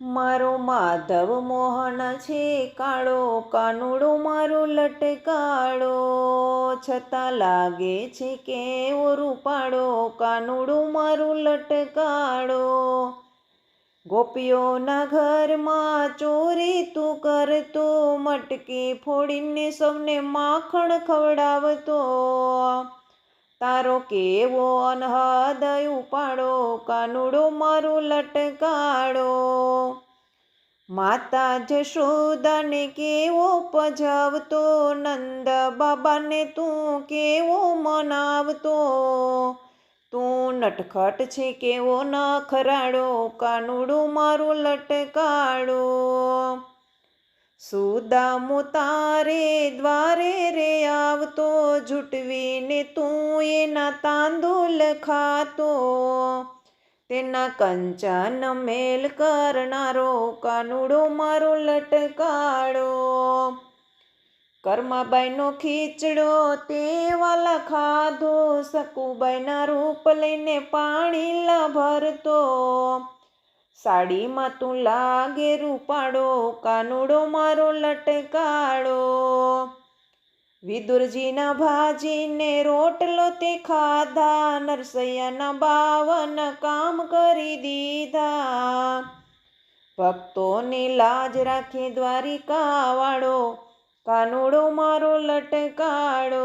મારો માધવ મોહન છે કાળો, કાનુડો મારો લટકાળો. છતાં લાગે છે કેવો રૂપાળો, કાનુડો મારો લટકાળો. ગોપીઓના ઘરમાં ચોરી તું કરતો, મટકી ફોડીને સૌને માખણ ખવડાવતો. તારો કેવો અનહદય ઉપાડો, કાનુડો મારું લટકાડો. માતા જશોદાને કેવો પજાવતો નંદ બાબાને તું કેવો મનાવતો. તું નટખટ છે, કેવો ન ખરાડો કાનુડો મારો લટકાળો સુદામો તારે દ્વારે રે આવતો, જૂટવીને તું એના તાંદુલ ખાતો. તેના કંચન મેલ કરનારો, કાનુડો મારો લટકાડો. કર્માબાઈનો ખીચડો તે વાલા ખાધો સકુબાઈના રૂપ લઈને પાણી ભરતો. સાડીમાં તું લાગે રૂપાડો કાનુડો મારો લટકાડો વિદુરજીના ભાજીને રોટલો તે ખાધા, નરસૈયાના બાવન કામ કરી દીધા. ભક્તોની લાજ રાખી દ્વારિકાવાળો, કાનુડો મારો લટકાળો.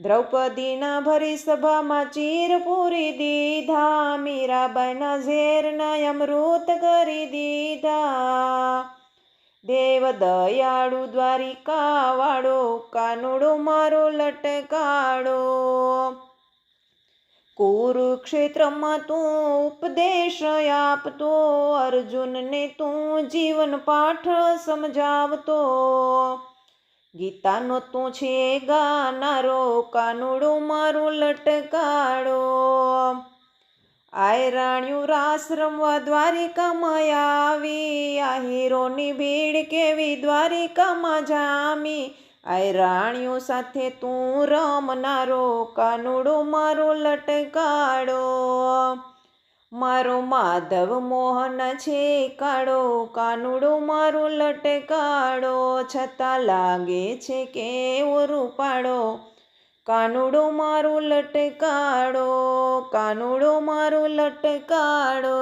દ્રૌપદીના ભરી સભામાં ચીર પૂરી દીધા, મીરાબાઈના ઝેરના અમૃત કરી દીધા. દેવ દયાળુ દ્વારિકા વાળો કાનુડો મારો લટકાળો કુરુક્ષેત્રમાં તું ઉપદેશ આપતો, અર્જુનને તું જીવન પાઠ સમજાવતો. ગીતાનો તું છે ગાનારો, કાનુડું મારું લટકાડો. આય રાણ્યું રાસ રમવા દ્વારિકામાં આવી, આ હીરોની ભીડ કેવી દ્વારિકામાં જામી. આય રાણીઓ સાથે તું રમનારો, કાનુડો મારો લટકાળો મારો માધવ મોહન છે, કાળો કાનુડો મારો લટકાળો છતાં લાગે છે કેવો રૂપાળો કાનુડો મારો લટકાળો કાનુડો મારો લટકાળો